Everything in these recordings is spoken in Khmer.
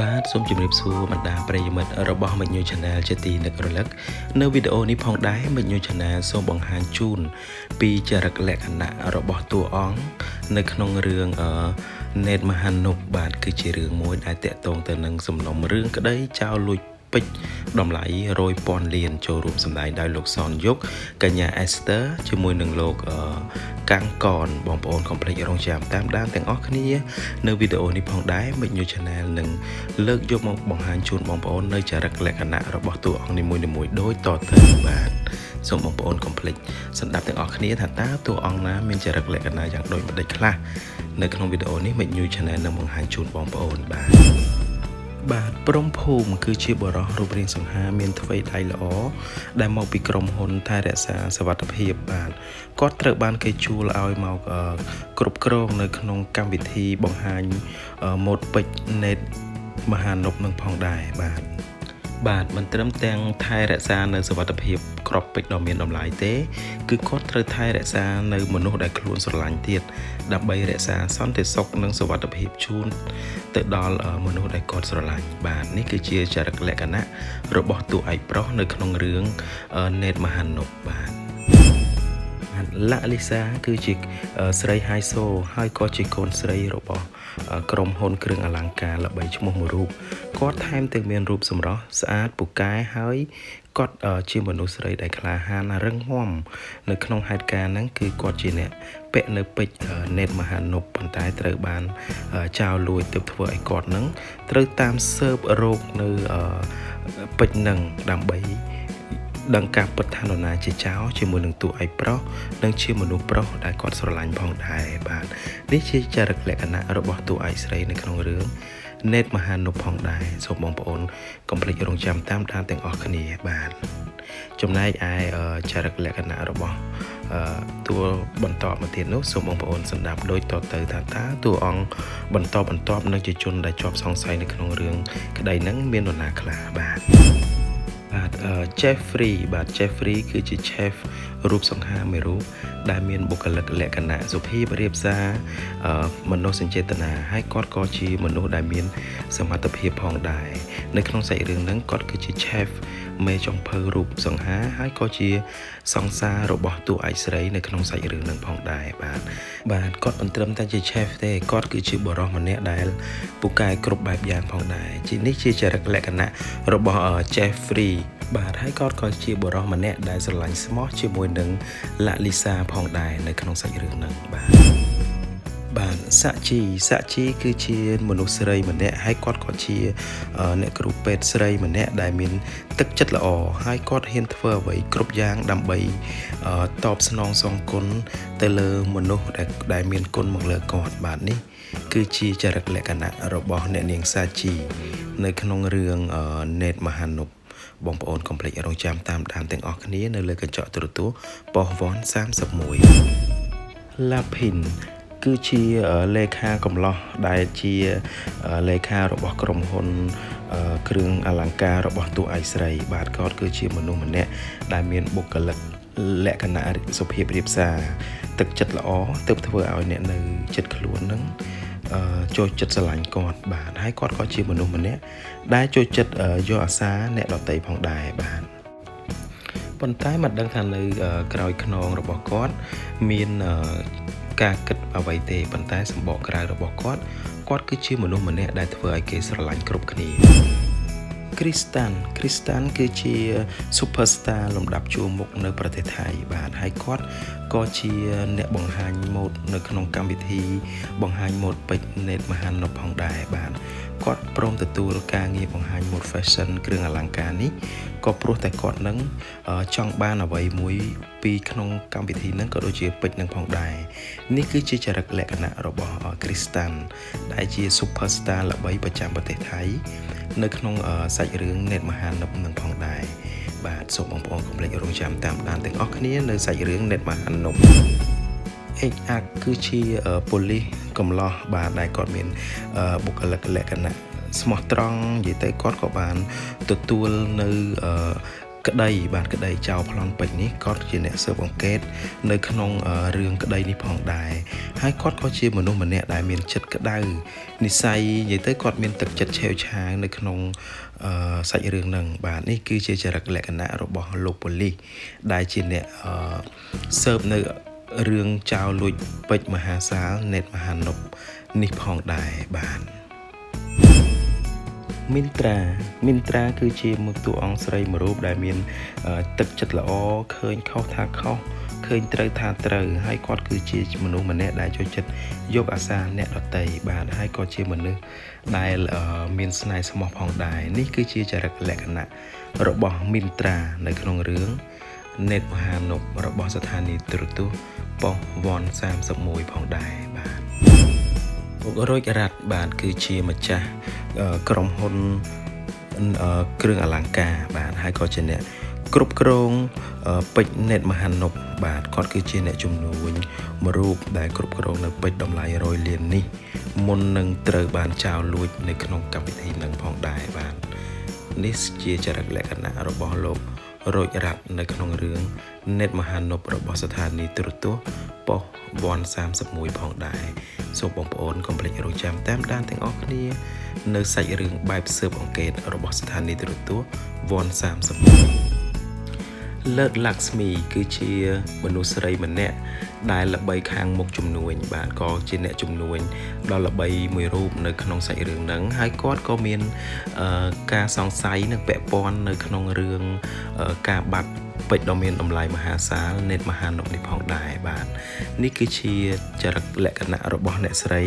បាទសូមជម្រាបសួរបណ្ដាប្រិយមិត្តរបស់មិញញូ Channel ជាទីនឹករលឹកនៅវីដេអូនេះផងដែរមិញញូ Channel សូមបង្ហាញជូន ពីចរិតលក្ខណៈរបស់តួអង្គនៅក្នុងរឿងអឺណេតមហានុបបាទគឺជារឿងមួយដែលតាក់ទងទៅនឹងសំណុំរឿងក្តីចោលលួច ពេជ្រតម្លៃ100ពាន់លានចូលរួមសម្ដែងដោយលោកសនយុគកញ្ញា Esther ជាមួយនឹងលោកកាំងកនបងប្អូនកុំភ្លេចរងចាំតាមដានទាំងអស់គ្នា នៅវីដេអូនេះផងដែរ Make New Channel នឹងលើកយកមកបង្ហាញជូនបងប្អូននៅចរិតលក្ខណៈរបស់តួអង្គនីមួយៗដូចតទៅបាទសូមបងប្អូនកុំភ្លេចសម្ដាប់ទាំងអស់គ្នាថាតើតួអង្គណាមានចរិតលក្ខណៈយ៉ាងដូចម្ដេចខ្លះនៅក្នុងវីដេអូនេះ Make New Channel នឹងបង្ហាញជូនបងប្អូនបាទ បាទព្រំភូមិគឺជាបរិះរូបរាងសង្ហាមានថ្វីដៃល្អដែលមកពីក្រុមហ៊ុនថែរក្សាសវត្ថភាពបាទគាត់ត្រូវបានគេជួលឲ្យមកគ្រប់គ្រងនៅក្នុងកម្មវិធីបង្ហាញម៉ូដពេជ្រ net មហានប់នឹងផងដែរបាទ បាទមិនត្រឹមទាំងថែរក្សានៅសវត្ថភាពក្របពេជ្រដ៏មានតម្លៃទេ គឺគាត់ត្រូវថែរក្សានៅមនុស្សដែលខ្លួនស្រឡាញ់ទៀតដើម្បីរក្សាសន្តិសុខនិងសុវត្ថិភាពជូនទៅដល់មនុស្សដែលគាត់ស្រឡាញ់បាទនេះគឺជាចរិតលក្ខណៈរបស់តួឯកប្រុសនៅក្នុងរឿងណេតមហានុបាទលក្ខលីសាគឺជាស្រីហៃសូហើយក៏ជាកូនស្រីរបស់ក្រុមហ៊ុនគ្រឿងអលង្ការល្បីឈ្មោះមួយរូប គាត់ថែមទាំងមានរូបសម្រស់ស្អាតពូកែហើយគាត់ជាមនុស្សស្រីដែលក្លាហានរឹងមាំនៅក្នុងហេតុការណ៍ហ្នឹងគឺគាត់ជាអ្នកពាក់នៅពេជ្រណេតមហានុបប៉ុន្តែត្រូវបានចោលលួចទៅធ្វើឲ្យគាត់ហ្នឹងត្រូវតាមស៊ើបរោគនៅពេជ្រហ្នឹងដើម្បីដឹងការពិតថានរណាជាចៅជាមួយនឹងតួឯកប្រុសនិងជាមនុស្សប្រុសដែលគាត់ស្រឡាញ់ផងដែរបាទនេះជាចរិតលក្ខណៈរបស់តួឯកស្រីនៅក្នុងរឿង ណេតមហានុផងដែរសូមបងប្អូនកុំភ្លេចរងចាំតាមដានទាំងអស់គ្នាបាទចំណែកឯចរិតលក្ខណៈរបស់តួបន្តមកទៀតនោះសូមបងប្អូនស្ដាប់ដូចតទៅថាតើតួអង្គបន្តបន្តនឹងជាជនដែលជាប់សង្ស័យនៅក្នុងរឿងក្តីហ្នឹងមាននរណាខ្លះបាទ បាទ Jeffrey បាទ Jeffrey គឺជា chef រូបសង្ហាមួយរូបដែលមានបុគ្គលិកលក្ខណៈសុភាពរៀបសារមនោសញ្ចេតនាហើយគាត់ក៏ជាមនុស្សដែលមានសមត្ថភាពផងដែរនៅក្នុងសាច់រឿងហ្នឹងគាត់គឺជា chef មេចុងភៅរូបសង្ហាហើយក៏ជា សង្សាររបស់តួឯកស្រីនៅក្នុងសាច់រឿងនឹងផងដែរបាទបាទគាត់មិនត្រឹមតែជា chef ទេគាត់គឺជាបរិសម្នាក់ដែលពូកែគ្រប់បែបយ៉ាងផងដែរជានេះជាចរិតលក្ខណៈរបស់ Jeffrey បាទហើយគាត់ក៏ជាបរិសម្នាក់ដែលស្រឡាញ់ស្មោះជាមួយនឹងលាក់លីសាផងដែរនៅក្នុងសាច់រឿងហ្នឹងបាទ បាទសាជីសាជីគឺជាមនុស្សស្រីម្នាក់ហើយគាត់ក៏ជាអ្នកគ្រូពេទ្យស្រីម្នាក់ដែលមានទឹកចិត្តល្អហើយគាត់ហ៊ានធ្វើអ្វីគ្រប់យ៉ាងដើម្បីតបស្នងសងគុណទៅលើមនុស្សដែលដែលមានគុណមកលើគាត់បាទនេះ គឺជាចរិតលក្ខណៈរបស់អ្នកនាងសាជី នៅក្នុងរឿងណេតមហានុបបងប្អូនកុំភ្លេចរងចាំតាមដានទាំងអស់គ្នានៅលើកញ្ចក់ទូរទស្សន៍ប៉ុសវ៉ាន់31 Lapin គឺជាលេខាកំឡោះដែលជាលេខារបស់ក្រុមហ៊ុនគ្រឿងអលង្ការរបស់តួឯកស្រី បាទគាត់គឺជាមនុស្សម្នាក់ដែលមានបុគ្គលិកលក្ខណៈសុភាពរៀបសារទឹកចិត្តល្អទើបធ្វើឲ្យអ្នកនៅចិត្តខ្លួននឹងចូលចិត្តស្រឡាញ់គាត់បាទហើយគាត់ក៏ជាមនុស្សម្នាក់ដែលចូលចិត្តយកអាសាអ្នកដតីផងដែរបាទប៉ុន្តែមិនដឹងថានៅក្រោយខ្នងរបស់គាត់មាន ការគិតអ្វីទេប៉ុន្តែសម្បកក្រៅរបស់គាត់គាត់គឺជាមនុស្សម្នាក់ដែលធ្វើឲ្យគេស្រឡាញ់គ្រប់គ្នាគ្រីស្តានគ្រីស្តានគឺជា superstar លំដាប់ជួរមុខនៅប្រទេសថៃបាទហើយគាត់ ក៏ជាអ្នកបង្ហាញម៉ូដនៅក្នុងកម្មវិធីបង្ហាញម៉ូដពេជ្រ Net មហានុផងដែរបាទគាត់ព្រមទទួលការងារបង្ហាញ mode fashion គ្រឿងអលង្ការនេះក៏ព្រោះតែគាត់នឹងចង់បានអ្វីមួយពីក្នុងកម្មវិធីហ្នឹងក៏ដូចជាពេជ្រនឹងផងដែរនេះគឺជាចរិតលក្ខណៈរបស់ Kristan ដែលជា superstar ល្បីប្រចាំប្រទេសថៃនៅក្នុងសាច់រឿង Net មហានិបនឹងផងដែរ បាទសូមបងប្អូនកុំភ្លេចរងចាំតាមដានទាំងអស់គ្នានៅសាច់រឿង Net មហានិបអេកអាគឺជាប៉ូលីសកំឡោះបាទដែលគាត់មានបុគ្គលិកលក្ខណៈស្មោះត្រង់និយាយទៅគាត់ក៏បានទទួលនៅក្តីបាទក្តីចៅប្លន់ពេជ្រនេះគាត់ជាអ្នកស៊ើបអង្កេតនៅក្នុងរឿងក្តីនេះផងដែរហើយគាត់ក៏ជាមនុស្សម្នាក់ដែលមានចិត្តក្តៅនិស័យនិយាយទៅគាត់មានទឹកចិត្តឆេវឆាវនៅក្នុង អឺសាច់រឿងហ្នឹងបាទនេះគឺជាចរិតលក្ខណៈរបស់លោកប៉ូលីសដែលជាអ្នកអឺស៊ើបនៅរឿងចៅលួចពេជ្រមហាសាលណេតមហានុបនេះផងដែរបាទមីនត្រាមីនត្រាគឺជាមួយតួអង្គស្រីមួយរូបដែលមានទឹកចិត្តល្អឃើញខុសថាខុស ឃើញត្រូវថាត្រូវហើយគាត់គឺជាមនុស្សម្នាក់ដែលចូលចិត្តយកអាសាអ្នកដតីបាទហើយក៏ជាមនុស្សដែលមានស្នេហ៍ស្មោះផងដែរនេះគឺជាចរិតលក្ខណៈរបស់មីនត្រានៅក្នុងរឿងនេតមហានុបរបស់ស្ថានីយ៍ទូរទស្សន៍ប៉ុស្តិ៍វ៉ន31ផងដែរបាទពុករោចរ៉ាត់បាទគឺជាម្ចាស់ក្រុមហ៊ុនគ្រឿងអលង្ការបាទហើយក៏ជាអ្នក គ្រប់គ្រងពេជ្រណេតមហានុបបាទគាត់គឺជាអ្នកជំនួញមួយរូបដែលគ្រប់គ្រងនៅពេជ្រតម្លៃ100លាននេះមុននឹងត្រូវបានចោលលួចនៅក្នុងកម្មវិធីនឹងផងដែរបាទនេះជាចរិតលក្ខណៈរបស់លោករោចរ៉ាត់នៅក្នុងរឿងណេតមហានុបរបស់ស្ថានីយ៍ទូរទស្សន៍ប៉ុស្តិ៍វ៉ាន់31ផងដែរសូមបងប្អូនកុំភ្លេចរងចាំតាមដានទាំងអស់គ្នា នៅសាច់រឿងបែបស៊ើបអង្កេតរបស់ស្ថានីយ៍ទូរទស្សន៍វ៉ាន់31 លើកលាក់ស្មីគឺជាមនុស្សស្រីម្នាក់ដែលល្បីខាងមុខជំនួញបាទក៏ជាអ្នកជំនួញដ៏ល្បីមួយរូបនៅក្នុងសាច់រឿងហ្នឹងហើយគាត់ក៏មានការសង្ស័យនឹងពាក់ព័ន្ធនៅក្នុងរឿងការបាត់ពេជ្រដ៏មានតម្លៃមហាសាលនេតមហានុកនេះផងដែរបាទនេះគឺជាចរិតលក្ខណៈរបស់អ្នកស្រី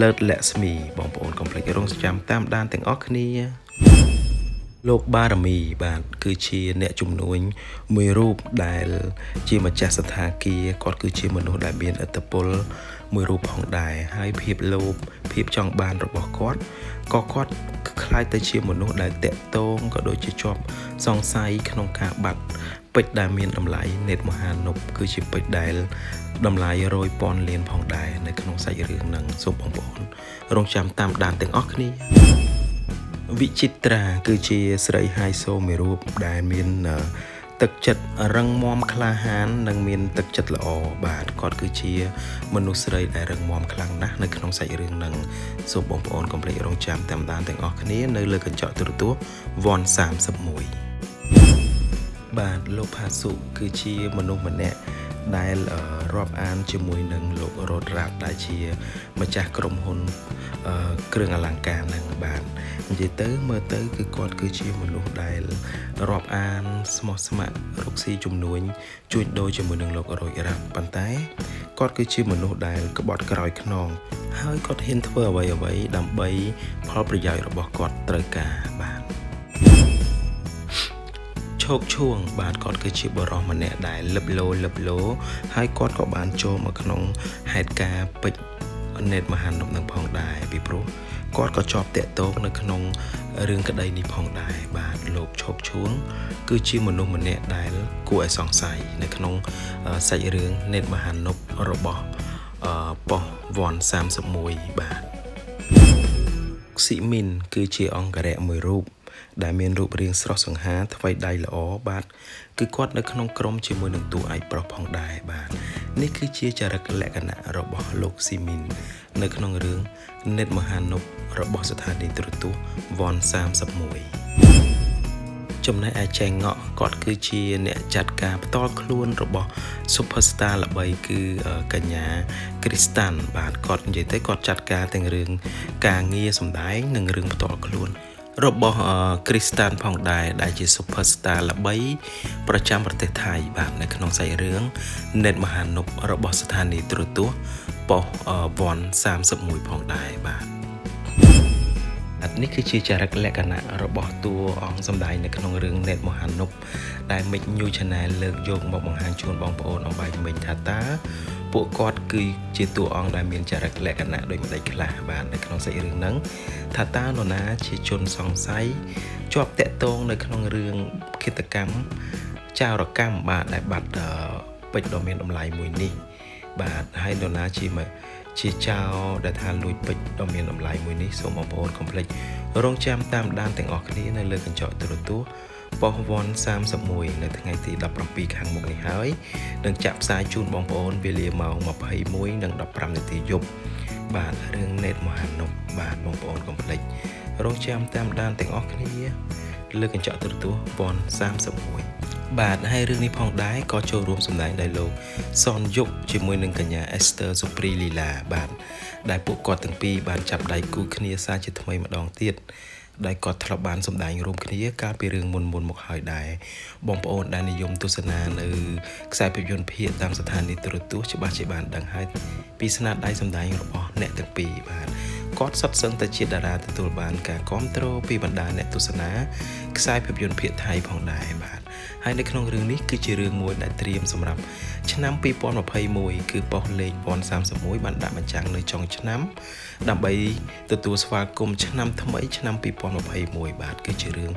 លើតលក្ខស្មីបងប្អូនកុំភ្លេចរងចាំតាមដានទាំងអស់គ្នា លោកបារមីបាទគឺជាអ្នកជំនួញមួយរូបដែល ជាម្ចាស់សន្តាគារគាត់គឺជាមនុស្សដែលមានឥទ្ធិពលមួយរូបផងដែរហើយភាពលោភភាពចង់បានរបស់គាត់ក៏គាត់ខ្លាចទៅជាមនុស្សដែលតាក់ទងក៏ដូចជាជាប់សង្ស័យក្នុងការបាត់ពេជ្រដែលមានតម្លៃនេតមហានុបគឺជាពេជ្រដែលតម្លៃរយពាន់លានផងដែរនៅក្នុងសាច់រឿងហ្នឹងសូមបងប្អូនរងចាំតាមដានទាំងអស់គ្នា វិចិត្រាគឺជាស្រីហៃសូមួយរូបដែលមានទឹកចិត្តរឹងមាំក្លាហាន និងមានទឹកចិត្តល្អបាទគាត់គឺជា មនុស្សស្រីដែលរឹងមាំខ្លាំងណាស់នៅក្នុងសាច់រឿងហ្នឹងសូមបងប្អូនកុំភ្លេចរងចាំតាមដានទាំងអស់គ្នានៅលើកញ្ចក់ទូរទស្សន៍វ៉ាន់31បាទលោកផាសុគឺជាមនុស្សម្នាក់ ដែលរាប់អានជាមួយនឹងលោករ៉ូតរ៉ាត់ដែលជាម្ចាស់ក្រុមហ៊ុនគ្រឿងអលង្ការនឹងបាទនិយាយទៅមើលទៅគឺគាត់គឺជាមនុស្សដែលរាប់អានស្មោះស្ម័គ្ររកស៊ីជំនួញជួញដូរជាមួយនឹងលោករ៉ូតរ៉ាត់ប៉ុន្តែគាត់គឺជាមនុស្សដែលក្បត់ក្រោយខ្នងហើយគាត់ហ៊ានធ្វើអ្វីអ្វីដើម្បីផលប្រយោជន៍របស់គាត់ត្រូវការបាទ ឈោកឈួង បាទគាត់គឺជាបរិសម្នាក់ដែលលឹបលោលឹបលោ ហើយគាត់ក៏បានចូលមកក្នុងហេតុការណ៍ពេជ្រណេតមហានុបនឹងផងដែរពីព្រោះគាត់ក៏ជាប់តាក់ទងនៅក្នុងរឿងក្តីនេះផងដែរបាទលោកឈោកឈួង គឺជាមនុស្សម្នាក់ដែលគួរឲ្យសង្ស័យនៅក្នុងសាច់រឿងណេតមហានុបរបស់ប៉ុស្តិ៍វ៉ាន់31បាទស៊ីមីនគឺជាអង្គរៈមួយរូប ដែលមានរូបរាងស្រស់សង្ហាថ្វីដៃល្អបាទគឺគាត់នៅក្នុងក្រុមជាមួយនឹងតួឯកប្រុសផងដែរបាទនេះគឺជាចរិតលក្ខណៈរបស់លោកស៊ីមីននៅក្នុងរឿងនិតមហានុបរបស់ស្ថានីយ៍ទូរទស្សន៍វ៉ាន់31ចំណែកឯចែងងក់គាត់គឺជាអ្នកចាត់ការផ្ទាល់ខ្លួនរបស់ Superstar ល្បីគឺកញ្ញាគ្រីស្តាន់បាទគាត់និយាយទៅគាត់ចាត់ការទាំងរឿងការងារសម្ដែងនិងរឿងផ្ទាល់ខ្លួន របស់ Kristan ផងដែរដែលជា Superstar ល្បីប្រចាំប្រទេសថៃបាទនៅក្នុងសាច់រឿង Net មហានុបរបស់ស្ថានីយ៍ទូរទស្សន៍ប៉ុស្តិ៍វ៉ាន់31ផងដែរបាទនេះគឺជាចរិតលក្ខណៈរបស់តួអង្គសម្ដែងនៅក្នុងរឿង Net មហានុបដែល Mix New Channel លើកយកមកបង្ហាញជូនបងប្អូនអំបញ្ញមិញថាតើ ពួកគាត់គឺជាតួអង្គដែលមានចរិតលក្ខណៈដូចម្ដេចខ្លះបាទនៅក្នុងសាច់រឿងហ្នឹងថាតើនរណាជាជនសង្ស័យជាប់តាក់ទងនៅក្នុងរឿងគិតកម្មចោរកម្មបាទដែលបាត់ពេជ្រដ៏មានតម្លៃមួយនេះបាទហើយនរណាជាមកជាចៅដែលថាលួចពេជ្រដ៏មានតម្លៃមួយនេះសូមបងប្អូនកុំភ្លេចរងចាំតាមដានទាំងអស់គ្នានៅលើកញ្ចក់ទូរទស្សន៍ ប៉ុស្តិ៍វ៉ាន់31នៅថ្ងៃទី17ខាងមុខនេះហើយនឹងចាក់ផ្សាយជូនបងប្អូនវេលាម៉ោង21និង15នាទីយប់បាទរឿងណេតមហានុបបាទបងប្អូនកុំភ្លេចរងចាំតាមដានទាំងអស់គ្នាលើកញ្ចក់ទូរទស្សន៍វ៉ាន់31បាទហើយរឿងនេះផងដែរក៏ចូលរួមសម្ដែងដោយលោកសនយុគជាមួយនឹងកញ្ញាអេស្ទ័រសុព្រីលីឡាបាទដែលពួកគាត់ទាំងពីរបានចាប់ដៃគូគ្នាសារជាថ្មីម្ដងទៀត ដែលគាត់ធ្លាប់បានសម្ដែងរួមគ្នាកាលពីរឿងមុនមុនមកហើយដែរបងប្អូនដែលនិយមទស្សនានៅខ្សែភាពយន្តភាគតាមស្ថានីយ៍ទូរទស្សន៍ច្បាស់ជាបានដឹងហើយពីស្នាដៃសម្ដែងរបស់អ្នកទាំងពីរបាទគាត់សុទ្ធសឹងតែជាតារាទទួលបានការគ្រប់គ្រងពីបណ្ដាអ្នកទស្សនាខ្សែភាពយន្តភាគថៃផងដែរបាទ ហើយនៅក្នុងរឿងនេះគឺជារឿងមួយដែលត្រៀមសម្រាប់ឆ្នាំ2021គឺប៉ុស្តិ៍លេខ1031បានដាក់បញ្ចាំងនៅចុងឆ្នាំ ដើម្បីទទួលស្វាគមន៍ឆ្នាំថ្មីឆ្នាំ2021បាទគឺជារឿង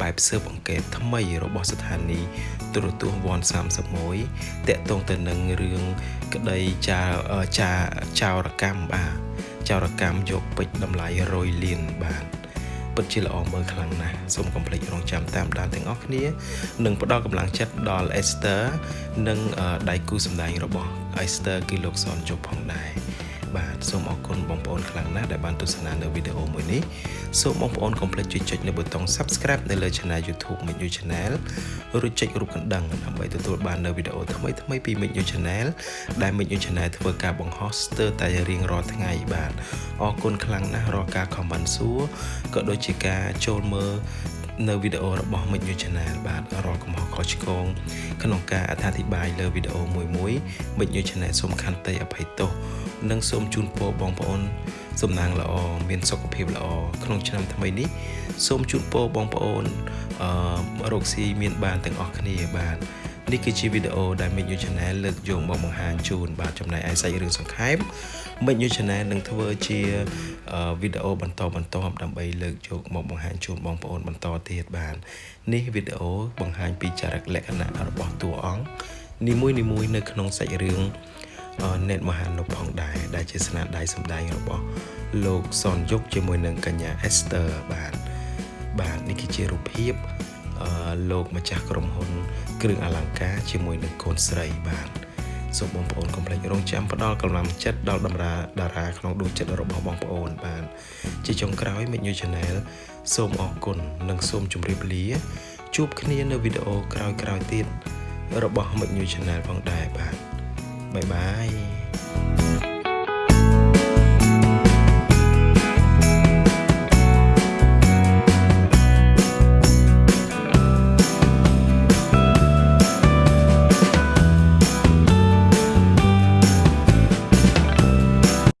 បែបស៊ើបអង្កេតថ្មីរបស់ស្ថានីយ៍ទូរទស្សន៍1031តាក់ទងទៅនឹងរឿងក្តីចាចាចោរកម្មបាទចោរកម្មយកពេជ្រតម្លៃ100លានបាទ ពិតជាល្អមើលខ្លាំងណាស់សូមកុំភ្លេចរងចាំតាមដានទាំងអស់គ្នានិងផ្ដល់កម្លាំងចិត្តដល់ Esther និងដៃគូសម្ដែងរបស់ Esther គឺលោកសនជុបផងដែរ បាទសូមអរគុណបងប្អូនខ្លាំងណាស់ដែលបានទស្សនានៅវីដេអូមួយនេះសូមបងប្អូនកុំភ្លេចជួយចុចនៅប៊ូតុង Subscribe នៅលើ Channel YouTube Menu Channel ឬចុចរូបកណ្ដឹងដើម្បីទទួលបាននៅវីដេអូថ្មីៗពី Menu Channel ដែល Menu Channel ធ្វើការបង្ហោះស្ទើរតែរៀងរាល់ថ្ងៃបាទអរគុណខ្លាំងណាស់រាល់ការ comment សួរក៏ដូចជាការចូលមើល នៅវីដេអូរបស់ Menu Channel បាទរាល់កំហុសខុសឆ្គងក្នុងការអត្ថាធិប្បាយលើវីដេអូមួយមួយ Menu Channel សូមខន្តីអភ័យទោសនិងសូមជូនពរបងប្អូនសំណាងល្អមានសុខភាពល្អក្នុងឆ្នាំថ្មីនេះសូមជូនពរបងប្អូនអឺរកស៊ីមានបានទាំងអស់គ្នាបាទនេះគឺជាវីដេអូដែល Menu Channel លើកយកមកបង្ហាញជូនបាទចំណែកឯសាច់រឿងសង្ខេប Menu Channel នឹងធ្វើជាវីដេអូបន្តបន្តដើម្បីលើកយកមកបង្ហាញជូនបងប្អូនបន្តទៀតបាទនេះវីដេអូបង្ហាញពីចរិតលក្ខណៈរបស់តួអង្គនីមួយៗនៅក្នុងសាច់រឿងណេតមហានុផងដែរដែលជាស្នាដៃសម្ដែងរបស់លោកសនយុគជាមួយនឹងកញ្ញាអេស្ទ័របាទបាទនេះគឺជារូបភាពអឺលោកម្ចាស់ក្រុមហ៊ុន គ្រឿងអលង្ការជាមួយនឹងកូនស្រីបាទ សូមបងប្អូនកុំភ្លេចរងចាំផ្ដល់កម្លាំងចិត្តដល់តម្រាតារាក្នុងដួងចិត្តរបស់បងប្អូនបាទជាចុងក្រោយមេញូ Channel សូមអរគុណនិងសូមជម្រាបលាជួបគ្នានៅវីដេអូក្រោយៗទៀតរបស់មេញូ Channel ផងដែរបាទបាយបាយ